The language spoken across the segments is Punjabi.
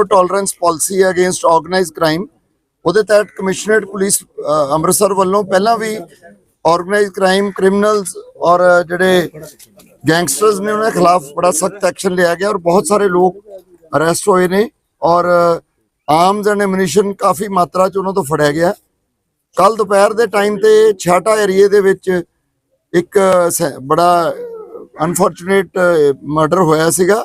ਜ਼ੀਰੋ ਟੋਲਰੈਂਸ ਪਾਲਿਸੀ ਹੈ ਅਗੇਂਸਟ ਆਰਗੇਨਾਈਜ਼ਡ ਕ੍ਰਾਈਮ ਉਹਦੇ ਤਹਿਤ ਕਮਿਸ਼ਨਰੇਟ ਪੁਲਿਸ ਅੰਮ੍ਰਿਤਸਰ ਵੱਲੋਂ ਪਹਿਲਾਂ ਵੀ ਆਰਗੇਨਾਈਜ਼ਡ ਕ੍ਰਾਈਮ ਕ੍ਰਿਮੀਨਲਸ ਔਰ ਜਿਹੜੇ ਗੈਂਗਸਟਰਸ ਨੇ ਉਹਨਾਂ ਖਿਲਾਫ ਬੜਾ ਸਖਤ ਐਕਸ਼ਨ ਲਿਆ ਗਿਆ ਔਰ ਬਹੁਤ ਸਾਰੇ ਲੋਕ ਅਰੈਸਟ ਹੋਏ ਨੇ ਔਰ ਆਰਮਸ ਐਂਡ ਐਮੂਨੀਸ਼ਨ ਕਾਫੀ ਮਾਤਰਾ ਚ ਉਹਨਾਂ ਤੋਂ ਫੜਿਆ ਗਿਆ। ਕੱਲ ਦੁਪਹਿਰ ਦੇ ਟਾਈਮ ਤੇ ਛਾਟਾ ਏਰੀਏ ਦੇ ਵਿੱਚ ਇੱਕ ਬੜਾ ਅਨਫੋਰਚੂਨੇਟ ਮਰਡਰ ਹੋਇਆ ਸੀਗਾ।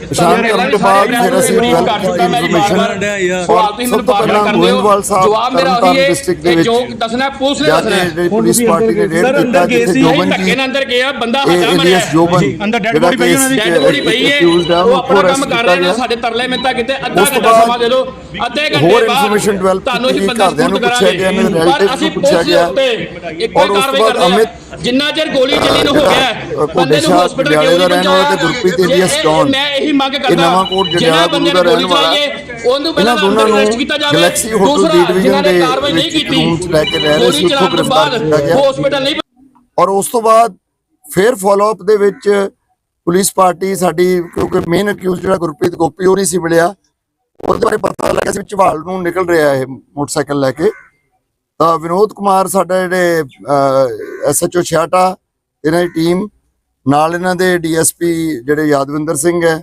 ਪਛਾਣ ਕਰਨ ਤੋਂ ਬਾਅਦ ਫਿਰ ਅਸੀਂ ਬਰੀਫ ਗੱਲ ਕਰ ਕੀਤੀ ਚੁੱਕਾ ਮੈਂ ਜੀ ਇਨਫੋਰਮੇਸ਼ਨ ਬਾਰ-ਬਾਰ। ਸਵਾਲ ਤੁਸੀਂ ਸਭ ਮੈਨੂੰ ਤੋਂ ਬਾਰ-ਬਾਰ ਪਹਿਲਾਂ ਕਰਦੇ ਹੋ ਗੋਇੰਦਵਾਲ ਸਾਹਿਬ ਜਵਾਬ ਮੇਰਾ ਉਹੀ ਤਰਨਤਾਰਨ ਹੈ ਡਿਸਟ੍ਰਿਕਟ ਦੇ ਕਿ ਵਿੱਚ ਜੋ ਦੱਸਣਾ ਪੁਲਿਸ ਨੇ ਜਾ ਦੱਸਣਾ ਕੇ ਹੈ। ਜਿਹੜੀ ਪੁਲਿਸ ਪਾਰਟੀ ਨੇ ਰੇਡ ਸਰ, ਕੀਤਾ ਅੰਦਰ ਜਿੱਥੇ ਕੇਸ ਸੀ, ਜੋਬਨ ਧੱਕੇ ਜੀ ਨਾਲ ਅੰਦਰ ਗਿਆ ਬੰਦਾ ਇਹ ਹੱਥਾਂ ਮਰਿਆ ਏਲੀਅਸ ਜੋਬਨ ਅੰਦਰ dead ਜਿਹੜਾ body ਪਈ ਕੇਸ ਉਹਨਾਂ ਦੀ। ਡੈਡ ਬੋਡੀ ਪਈ ਹੈ accused ਹੈ, ਉਹ ਉਹਨੂੰ ਆਪਣਾ ਕੰਮ arrest ਕਰ ਕੀਤਾ ਰਹੇ ਨੇ ਗਿਆ। ਸਾਡੇ ਤਰਲੇ ਮਿੰਤਾ ਕਿਤੇ ਅੱਧਾ ਉਸ ਤੋਂ ਘੰਟਾ ਬਾਅਦ ਸਮਾਂ ਦੇ ਦਿਓ ਅੱਧੇ ਘੰਟੇ ਹੋਰ ਬਾਅਦ information develop ਤੁਹਾਨੂੰ ਕੀਤੀ ਅਸੀਂ ਗਈ, ਬੰਦਾ ਘਰਦਿਆਂ ਨੂੰ ਸਪੋਰਟ ਪੁੱਛਿਆ ਗਿਆ, ਕਰਾਂਗੇ। ਇਹਨਾਂ ਦੇ ਪਰ relatives ਅਸੀਂ ਨੂੰ ਪੁੱਛਿਆ ਪੁਲਿਸ ਦੇ ਗਿਆ। ਉੱਤੇ ਇੱਕ ਔਰ ਵਾਰ ਉਸ ਤੋਂ ਕਾਰਵਾਈ ਬਾਅਦ ਕਰਦੇ ਅਮਿਤ ਆ ਜਿੰਨਾ ਚਿਰ ਗੋਲੀ ਚੱਲੀ ਨੂੰ ਹੋ ਗਿਆ ਬੰਦੇ ਨੂੰ ਹਸਪੀਟਲ ਕਿਉਂ ਦਾ ਨਹੀਂ ਪਹੁੰਚਾਇਆ? ਗੁਰਪ੍ਰੀਤ। ਮੈਂ ਇਹੀ ਮੰਗ ਕਰਦਾ ਜਿਹੜਾ ਬੰਦੇ ਨੂੰ ਗੋਲੀ ਉਹਨੂੰ ਪਹਿਲਾਂ ਅੰਦਰ ਅਰੈਸਟ ਕੀਤਾ ਜਾਵੇ ਦੂਸਰਾ ਜਿਨ੍ਹਾਂ ਨੇ ਕਾਰਵਾਈ ਨਹੀਂ ਕੀਤੀ ਗੋਲੀ ਚਲਾਉਣ ਤੋਂ ਬਾਅਦ। ਹਸਪੀਟਲ ਨਹੀਂ ਔਰ ਉਸ ਤੋਂ ਬਾਅਦ ਫਿਰ ਫਾਲੋ ਅਪ ਦੇ ਵਿੱਚ ਪੁਲਿਸ ਪਾਰਟੀ ਸਾਡੀ ਕਿਉਂਕਿ ਮੇਨ ਅਕਿਊਜ਼ ਜਿਹੜਾ ਗੁਰਪ੍ਰੀਤ ਗੋਪੀ ਉਹ ਨਹੀਂ ਸੀ ਮਿਲਿਆ। ਉਹਦੇ ਬਾਰੇ ਪਤਾ ਲੱਗਿਆ ਸੀ ਝਵਾਲ ਨੂੰ ਨਿਕਲ ਰਿਹਾ ਇਹ ਮੋਟਰਸਾਈਕਲ ਲੈ ਕੇ। ਤਾਂ ਵਿਨੋਦ ਕੁਮਾਰ ਸਾਡਾ ਜਿਹੜੇ ਐਸਐਚਓ ਛਿਆਟਾ ਇਹਨਾਂ ਦੀ ਟੀਮ ਨਾਲ ਇਹਨਾਂ ਦੇ ਡੀਐਸਪੀ ਜਿਹੜੇ ਯਾਦਵਿੰਦਰ ਸਿੰਘ ਹੈ